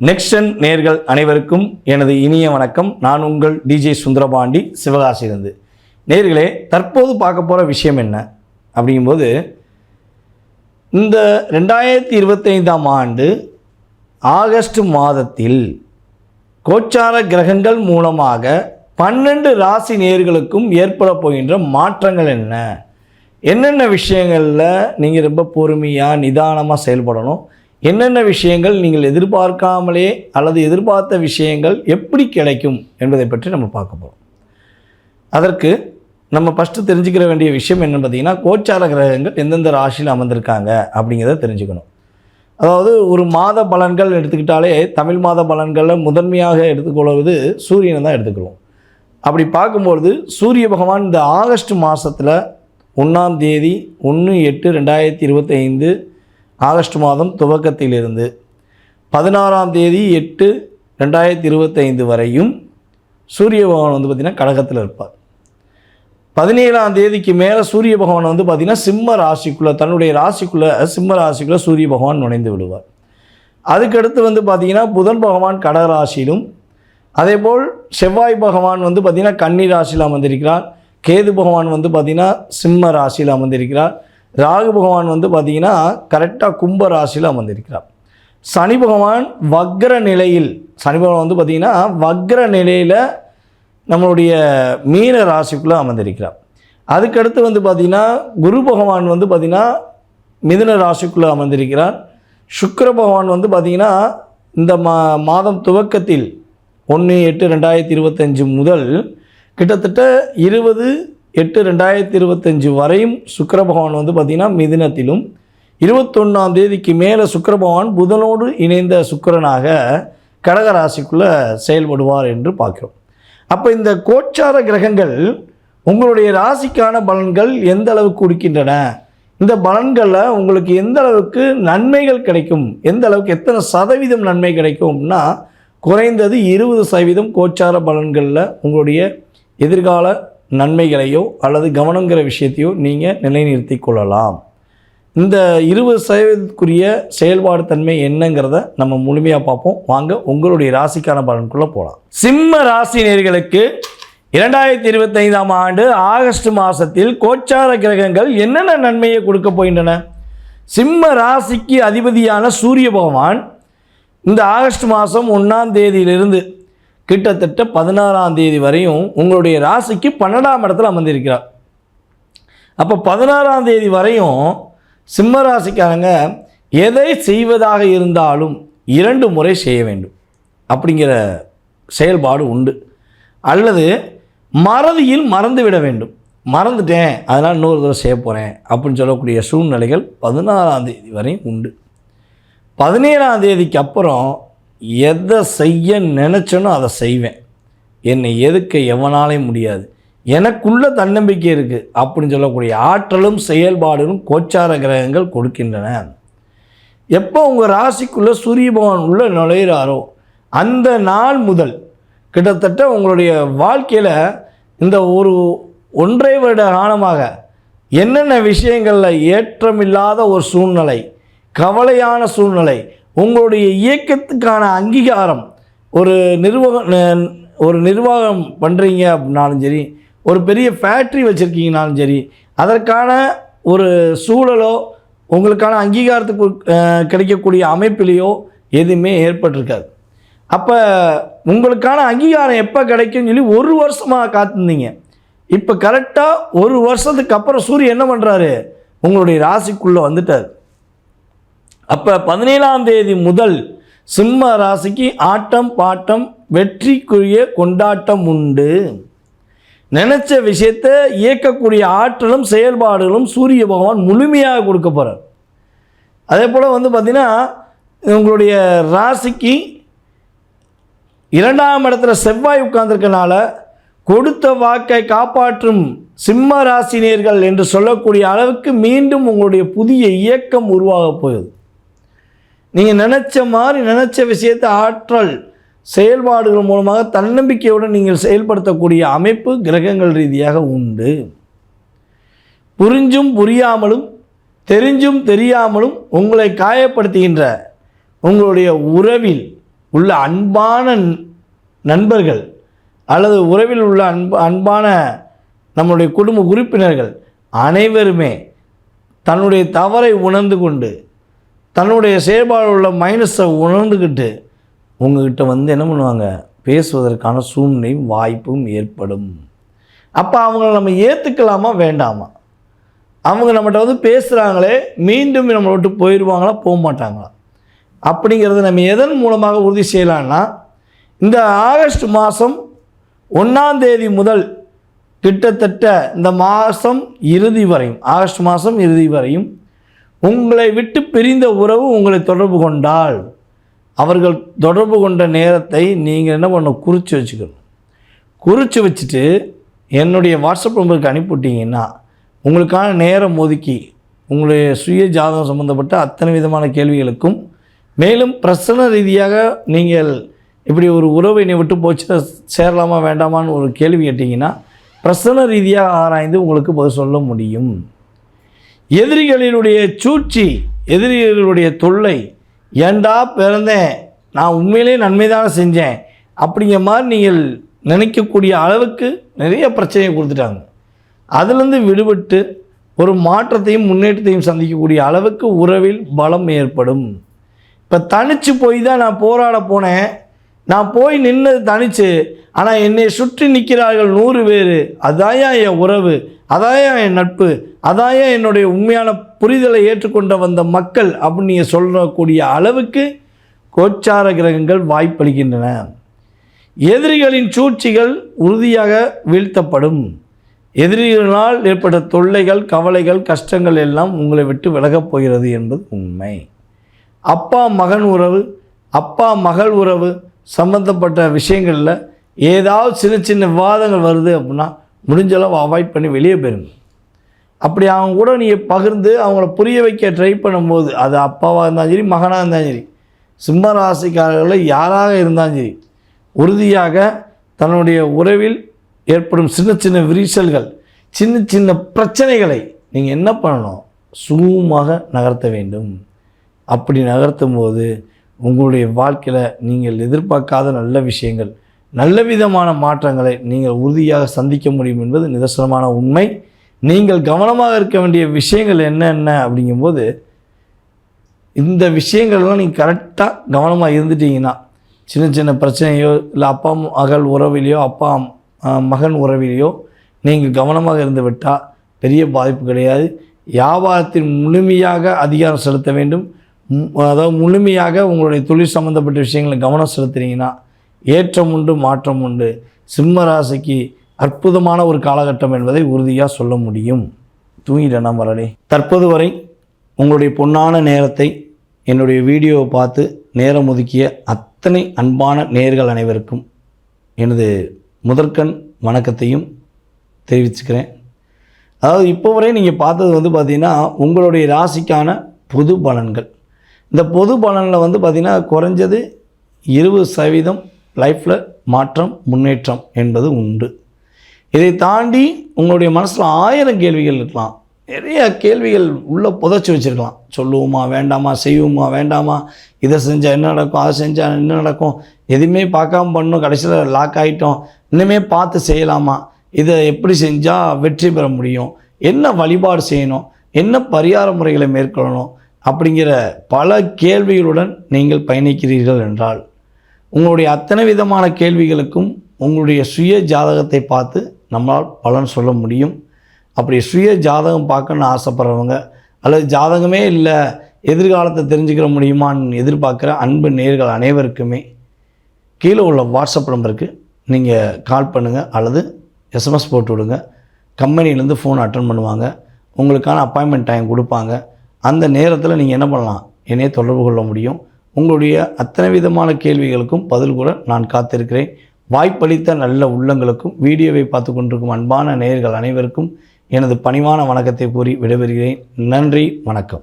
நெக்ஸ்டன் நேர்கள் அனைவருக்கும் எனது இனிய வணக்கம். நான் உங்கள் டிஜே சுந்தரபாண்டி சிவகாசியிலிருந்து. நேர்களே தற்போது பார்க்க போகிற விஷயம் என்ன? அப்படிங்கும்போது இந்த ரெண்டாயிரத்தி இருபத்தைந்தாம் ஆண்டு ஆகஸ்ட் மாதத்தில் கோச்சார கிரகங்கள் மூலமாக பன்னெண்டு ராசி நேர்களுக்கும் ஏற்பட போகின்ற மாற்றங்கள் என்ன? என்னென்ன விஷயங்களில் நீங்கள் ரொம்ப பொறுமையாக நிதானமாக செயல்படணும்? என்னென்ன விஷயங்கள் நீங்கள் எதிர்பார்க்காமலே அல்லது எதிர்பார்த்த விஷயங்கள் எப்படி கிடைக்கும் என்பதை பற்றி நம்ம பார்க்க போகிறோம் அதற்கு நம்ம ஃபஸ்ட்டு தெரிஞ்சுக்கிற வேண்டிய விஷயம் என்னென்னு பார்த்தீங்கன்னா கோச்சார கிரகங்கள் எந்தெந்த ராசியில் அமர்ந்திருக்காங்க அப்படிங்கிறத தெரிஞ்சுக்கணும். அதாவது ஒரு மாத பலன்கள் எடுத்துக்கிட்டாலே தமிழ் மாத பலன்களில் முதன்மையாக எடுத்துக்கொள்வது சூரியனை தான் எடுத்துக்கிறோம் அப்படி பார்க்கும்பொழுது சூரிய பகவான் இந்த ஆகஸ்ட் மாதத்தில் ஒன்றாம் தேதி ஒன்று எட்டு ரெண்டாயிரத்தி இருபத்தைந்து ஆகஸ்ட் மாதம் துவக்கத்திலிருந்து பதினாறாம் தேதி எட்டு ரெண்டாயிரத்தி இருபத்தைந்து வரையும் சூரிய பகவான் வந்து பார்த்திங்கன்னா கடகத்தில் இருப்பார். பதினேழாம் தேதிக்கு மேலே சூரிய பகவான் வந்து பார்த்திங்கன்னா சிம்ம ராசிக்குள்ளே தன்னுடைய ராசிக்குள்ளே சிம்ம ராசிக்குள்ளே சூரிய பகவான் நுழைந்து விடுவார். அதுக்கடுத்து வந்து பார்த்திங்கன்னா புதன் பகவான் கடகராசியிலும் அதேபோல் செவ்வாய் பகவான் வந்து பார்த்திங்கன்னா கன்னி ராசியில் அமர்ந்திருக்கிறார். கேது பகவான் வந்து பார்த்திங்கன்னா சிம்ம ராசியில் அமர்ந்திருக்கிறார். ராகு பகவான் வந்து பார்த்திங்கன்னா கரெக்டாக கும்ப ராசியில் அமர்ந்திருக்கிறார். சனி பகவான் வக்ர நிலையில் சனி பகவான் வந்து பார்த்திங்கன்னா வக்ர நிலையில் நம்மளுடைய மீன ராசிக்குள்ளே அமர்ந்திருக்கிறார். அதுக்கடுத்து வந்து பார்த்திங்கன்னா குரு பகவான் வந்து பார்த்திங்கன்னா மிதுன ராசிக்குள்ளே அமர்ந்திருக்கிறார். சுக்கர பகவான் வந்து பார்த்திங்கன்னா இந்த மா மாதம் துவக்கத்தில் ஒன்று எட்டு ரெண்டாயிரத்தி இருபத்தஞ்சு முதல் கிட்டத்தட்ட இருபது எட்டு ரெண்டாயிரத்தி இருபத்தஞ்சி வரையும் சுக்கர பகவான் வந்து பார்த்திங்கன்னா மிதினத்திலும் இருபத்தொன்னாம் தேதிக்கு மேலே சுக்கர பகவான் புதனோடு இணைந்த சுக்கரனாக கடகராசிக்குள்ளே செயல்படுவார் என்று பார்க்கிறோம். அப்போ இந்த கோச்சார கிரகங்கள் உங்களுடைய ராசிக்கான பலன்கள் எந்த அளவுக்கு கொடுக்கின்றன? இந்த பலன்களில் உங்களுக்கு எந்த அளவுக்கு நன்மைகள் கிடைக்கும்? எந்த அளவுக்கு எத்தனை சதவீதம் நன்மை கிடைக்கும்னா குறைந்தது இருபது சதவீதம் கோச்சார பலன்களில் உங்களுடைய எதிர்கால நன்மைகளையோ அல்லது கவனங்கிற விஷயத்தையோ நீங்கள் நிலைநிறுத்தி கொள்ளலாம். இந்த இருபது சதவீதத்துக்குரிய செயல்பாடு தன்மை என்னங்கிறத நம்ம முழுமையாக பார்ப்போம். வாங்க உங்களுடைய ராசிக்கான பலனுக்குள்ளே போகலாம் சிம்ம ராசி நேர்களுக்கு இரண்டாயிரத்தி இருபத்தைந்தாம் ஆண்டு ஆகஸ்ட் மாதத்தில் கோச்சார கிரகங்கள் என்னென்ன நன்மையை கொடுக்க போகின்றன? சிம்ம ராசிக்கு அதிபதியான சூரிய பகவான் இந்த ஆகஸ்ட் மாதம் ஒன்றாம் தேதியிலிருந்து கிட்டத்தட்ட பதினாறாம் தேதி வரையும் உங்களுடைய ராசிக்கு பன்னெண்டாம் இடத்துல அமர்ந்திருக்கிறார். அப்போ பதினாறாம் தேதி வரையும் சிம்ம ராசிக்காரங்க எதை செய்வதாக இருந்தாலும் இரண்டு முறை செய்ய வேண்டும். அப்படிங்கிற செயல்பாடு உண்டு. அல்லது மறதியில் மறந்து விட வேண்டும். மறந்துட்டேன் அதனால் இன்னொரு தடவை செய்ய போகிறேன் அப்படின்னு சொல்லக்கூடிய சூழ்நிலைகள் பதினாறாம் தேதி வரையும் உண்டு. பதினேழாம் தேதிக்கு அப்புறம் எதை செய்ய நினச்சனோ அதை செய்வேன். என்னை எதுக்க எவனாலே முடியாது. எனக்குள்ள தன்னம்பிக்கை இருக்குது அப்படின்னு சொல்லக்கூடிய ஆற்றலும் செயல்பாடுகளும் கோச்சார கிரகங்கள் கொடுக்கின்றன. எப்போ உங்கள் ராசிக்குள்ளே சூரிய பகவான் உள்ளே நுழையிறாரோ அந்த நாள் முதல் கிட்டத்தட்ட உங்களுடைய வாழ்க்கையில் இந்த ஒரு ஒன்றை வருட காலமாக என்னென்ன விஷயங்களில் ஏற்றமில்லாத ஒரு சூழ்நிலை கவலையான சூழ்நிலை உங்களுடைய இயக்கத்துக்கான அங்கீகாரம் ஒரு நிர்வாகம் ஒரு நிர்வாகம் பண்ணுறீங்க அப்படின்னாலும் சரி ஒரு பெரிய ஃபேக்ட்ரி வச்சுருக்கீங்கனாலும் சரி அதற்கான ஒரு சூழலோ உங்களுக்கான அங்கீகாரத்துக்கு கிடைக்கக்கூடிய அமைப்பிலேயோ எதுவுமே ஏற்பட்டிருக்காது. அப்போ உங்களுக்கான அங்கீகாரம் எப்போ கிடைக்கும்னு சொல்லி ஒரு வருஷமாக காத்திருந்தீங்க. இப்போ கரெக்டாக ஒரு வருஷத்துக்கு அப்புறம் சூரியன் என்ன பண்ணுறாரு உங்களுடைய ராசிக்குள்ளே வந்துட்டார். அப்போ பதினேழாம் தேதி முதல் சிம்ம ராசிக்கு ஆட்டம் பாட்டம் வெற்றிக்குரிய கொண்டாட்டம் உண்டு. நினச்ச விஷயத்தை இயக்கக்கூடிய ஆற்றலும் செயல்பாடுகளும் சூரிய பகவான் முழுமையாக கொடுக்க போகிறார் அதே போல் வந்து பார்த்திங்கன்னா உங்களுடைய ராசிக்கு இரண்டாம் இடத்துல செவ்வாய் உட்கார்ந்துருக்கனால கொடுத்த வாக்கை காப்பாற்றும் சிம்ம ராசினியர்கள் என்று சொல்லக்கூடிய அளவுக்கு மீண்டும் உங்களுடைய புதிய இயக்கம் உருவாக போகுது. நீங்கள் நினச்ச மாதிரி நினச்ச விஷயத்தை ஆற்றல் செயல்பாடுகள் மூலமாக தன்னம்பிக்கையுடன் நீங்கள் செயல்படுத்தக்கூடிய அமைப்பு கிரகங்கள் ரீதியாக உண்டு. புரிஞ்சும் புரியாமலும் தெரிஞ்சும் தெரியாமலும் உங்களை காயப்படுத்துகின்ற உங்களுடைய உறவில் உள்ள அன்பான நண்பர்கள் அல்லது உறவில் உள்ள அன்பு அன்பான நம்முடைய குடும்ப உறுப்பினர்கள் அனைவருமே தன்னுடைய தவறை உணர்ந்து கொண்டு தன்னுடைய செயல்பாடு உள்ள மைனஸை உணர்ந்துக்கிட்டு உங்ககிட்ட வந்து என்ன பண்ணுவாங்க? பேசுவதற்கான சூழ்நிலையும் வாய்ப்பும் ஏற்படும். அப்போ அவங்கள நம்ம ஏற்றுக்கலாமா வேண்டாமா? அவங்க நம்மகிட்ட வந்து பேசுகிறாங்களே மீண்டும் நம்மளை விட்டு போயிடுவாங்களா போக மாட்டாங்களா அப்படிங்கிறத நம்ம எதன் மூலமாக உறுதி செய்யலான்னா இந்த ஆகஸ்ட் மாதம் ஒன்றாம் தேதி முதல் கிட்டத்தட்ட இந்த மாதம் இறுதி வரையும் ஆகஸ்ட் மாதம் இறுதி வரையும் உங்களை விட்டு பிரிந்த உறவு உங்களை தொடர்பு கொண்டால் அவர்கள் தொடர்பு கொண்ட நேரத்தை நீங்கள் என்ன பண்ணணும்? குறித்து வச்சுக்கணும். குறித்து வச்சுட்டு என்னுடைய வாட்ஸ்அப் நம்பருக்கு அனுப்பிவிட்டீங்கன்னா உங்களுக்கான நேரம் ஒதுக்கி உங்களுடைய சுய ஜாதகம் சம்மந்தப்பட்ட அத்தனை விதமான கேள்விகளுக்கும் மேலும் பிரசன ரீதியாக நீங்கள் இப்படி ஒரு உறவை என்னை விட்டு போச்சுன்னா சேரலாமா வேண்டாமான்னு ஒரு கேள்வி கேட்டிங்கன்னா பிரசன ரீதியாக ஆராய்ந்து உங்களுக்கு பதில் சொல்ல முடியும். எதிரிகளினுடைய சூழ்ச்சி எதிரிகளுடைய தொல்லை ஏண்டா பிறந்தேன்? நான் உண்மையிலே நன்மை தானே செஞ்சேன்? அப்படிங்கிற மாதிரி நீங்கள் நினைக்கக்கூடிய அளவுக்கு நிறைய பிரச்சனையை கொடுத்துட்டாங்க. அதுலேருந்து விடுபட்டு ஒரு மாற்றத்தையும் முன்னேற்றத்தையும் சந்திக்கக்கூடிய அளவுக்கு உறவில் பலம் ஏற்படும். இப்போ தனித்து போய் தான் நான் போராட போனேன். நான் போய் நின்னது தனிச்சு ஆனால் என்னை சுற்றி நிற்கிறார்கள் நூறு பேர். அதாயா என் உறவு அதாயா என் நட்பு அதாயா என்னுடைய உண்மையான புரிதலை ஏற்றுக்கொண்ட வந்த மக்கள் அப்படின்னு நீங்கள் சொல்லக்கூடிய அளவுக்கு கோச்சார கிரகங்கள் வாய்ப்பளிக்கின்றன. எதிரிகளின் சூழ்ச்சிகள் உறுதியாக வீழ்த்தப்படும். எதிரிகளால் ஏற்பட்ட தொல்லைகள் கவலைகள் கஷ்டங்கள் எல்லாம் உங்களை விட்டு விலகப் போகிறது என்பது உண்மை. அப்பா மகன் உறவு அப்பா மகள் உறவு சம்பந்தப்பட்ட விஷயங்களில் ஏதாவது சின்ன சின்ன விவாதங்கள் வருது அப்படின்னா முடிஞ்ச அளவு அவாய்ட் பண்ணி வெளியே போயிருங்க அப்படி அவங்க கூட நீ பகிர்ந்து அவங்கள புரிய வைக்க ட்ரை பண்ணும்போது அது அப்பாவாக இருந்தாலும் சரி மகனாக இருந்தாலும் சரி சிம்ம ராசிக்காரர்களில் யாராக இருந்தாலும் சரி உறுதியாக தன்னுடைய உறவில் ஏற்படும் சின்ன சின்ன விரிசல்கள் சின்ன சின்ன பிரச்சனைகளை நீங்கள் என்ன பண்ணணும்? சுகமாக நகர்த்த வேண்டும். அப்படி நகர்த்தும் போது உங்களுடைய வாழ்க்கையில் நீங்கள் எதிர்பார்க்காத நல்ல விஷயங்கள் நல்ல விதமான மாற்றங்களை நீங்கள் உறுதியாக சந்திக்க முடியும் என்பது நிதர்சனமான உண்மை. நீங்கள் கவனமாக இருக்க வேண்டிய விஷயங்கள் என்னென்ன அப்படிங்கும்போது இந்த விஷயங்கள்லாம் நீங்கள் கரெக்டாக கவனமாக இருந்துட்டீங்கன்னா சின்ன சின்ன பிரச்சனையோ இல்லை அப்பா மகள் உறவிலையோ அப்பா மகன் உறவிலையோ நீங்கள் கவனமாக இருந்து விட்டால் பெரிய பாதிப்பு கிடையாது. வியாபாரத்தில் முழுமையாக அதிகாரம் செலுத்த வேண்டும். அதாவது முழுமையாக உங்களுடைய தொழில் சம்மந்தப்பட்ட விஷயங்களை கவனம் செலுத்துனீங்கன்னா ஏற்றம் உண்டு மாற்றம் உண்டு. சிம்ம ராசிக்கு அற்புதமான ஒரு காலகட்டம் என்பதை உறுதியாக சொல்ல முடியும். தூங்கிட்டேனா மரளே தற்போது வரை உங்களுடைய பொன்னான நேரத்தை என்னுடைய வீடியோவை பார்த்து நேரம் ஒதுக்கிய அத்தனை அன்பான நேர்கள் அனைவருக்கும் எனது முதற்கண் வணக்கத்தையும் தெரிவிச்சுக்கிறேன். அதாவது இப்போ வரை நீங்கள் பார்த்தது வந்து பார்த்திங்கன்னா உங்களுடைய ராசிக்கான பொது பலன்கள். இந்த பொது பலனில் வந்து பார்த்திங்கன்னா குறைஞ்சது இருபது சதவீதம் லைஃப்பில் மாற்றம் முன்னேற்றம் என்பது உண்டு. இதை தாண்டி உங்களுடைய மனசில் ஆயிரம் கேள்விகள் இருக்கலாம். நிறைய கேள்விகள் உள்ளே புதைச்சி வச்சுருக்கலாம். சொல்லுவோமா வேண்டாமா செய்வோமா வேண்டாமா இதை செஞ்சால் என்ன நடக்கும் அதை செஞ்சால் என்ன நடக்கும் எதுவுமே பார்க்காம பண்ணணும் கடைசியில் லாக் ஆகிட்டோம் இன்னுமே பார்த்து செய்யலாமா இதை எப்படி செஞ்சால் வெற்றி பெற முடியும் என்ன வழிபாடு செய்யணும் என்ன பரிகார முறைகளை மேற்கொள்ளணும் அப்படிங்கிற பல கேள்விகளுடன் நீங்கள் பயணிக்கிறீர்கள் என்றால் உங்களுடைய அத்தனை விதமான கேள்விகளுக்கும் உங்களுடைய சுய ஜாதகத்தை பார்த்து நம்மளால் பலன் சொல்ல முடியும். அப்படி சுய ஜாதகம் பார்க்கணுன்னு ஆசைப்படுறவங்க அல்லது ஜாதகமே இல்லை எதிர்காலத்தை தெரிஞ்சுக்கிற முடியுமான்னு எதிர்பார்க்குற அன்பு நேர்கள் அனைவருக்குமே கீழே உள்ள வாட்ஸ்அப் நம்பருக்கு நீங்கள் கால் பண்ணுங்கள் அல்லது எஸ்எம்எஸ் போட்டு விடுங்க. கம்பெனிலேருந்து ஃபோன் அட்டன் பண்ணுவாங்க. உங்களுக்கான அப்பாயின்மெண்ட் டைம் கொடுப்பாங்க. அந்த நேரத்தில் நீங்கள் என்ன பண்ணலாம்? என்னையே தொடர்பு கொள்ள முடியும். உங்களுடைய அத்தனை விதமான கேள்விகளுக்கும் பதில் கூட நான் காத்திருக்கிறேன். வாய்ப்பளித்த நல்ல உள்ளங்களுக்கும் வீடியோவை பார்த்து கொண்டிருக்கும் அன்பான நேயர்கள் அனைவருக்கும் எனது பணிவான வணக்கத்தை கூறி விடைபெறுகிறேன். நன்றி வணக்கம்.